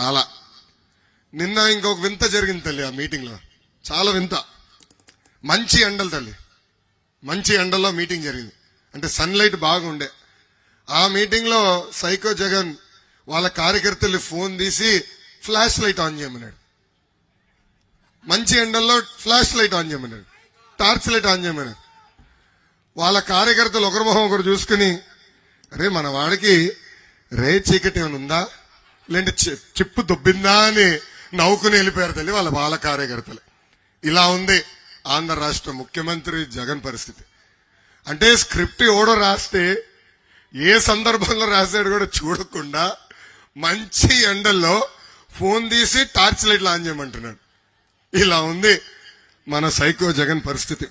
చాలా. నిన్న ఇంకొక వింత జరిగింది తల్లి ఆ మీటింగ్లో. చాలా వింత. మంచి ఎండలు తల్లి. మంచి ఎండల్లో మీటింగ్ జరిగింది. అంటే సన్లైట్ బాగుండే. ఆ మీటింగ్లో సైకో జగన్ వాళ్ళ కార్యకర్తలు ఫోన్ తీసి ఫ్లాష్ లైట్ ఆన్ చేయమన్నాడు. మంచి ఎండల్లో ఫ్లాష్ లైట్ ఆన్ చేయమన్నాడు. టార్చ్ లైట్ ఆన్ చేయమన్నాడు. వాళ్ళ కార్యకర్తలు ఒకరి మొహం ఒకరు చూసుకుని అరే మన వాడికి రే చీకటి ఏమైనా ఉందా? లేదంటే చిప్పు దొబ్బిందా అని నవ్వుకుని వెళ్ళిపోయారు తల్లి వాళ్ళ బాల కార్యకర్తలు. ఇలా ఉంది ఆంధ్ర రాష్ట్ర ముఖ్యమంత్రి జగన్ పరిస్థితి. అంటే స్క్రిప్ట్ ఎవడో రాస్తే ఏ సందర్భంలో రాశాడు కూడా చూడకుండా మంచి ఎండల్లో ఫోన్ తీసి టార్చ్ లైట్లు ఆన్ చేయమంటున్నాడు. ఇలా ఉంది మన సైకో జగన్ పరిస్థితి.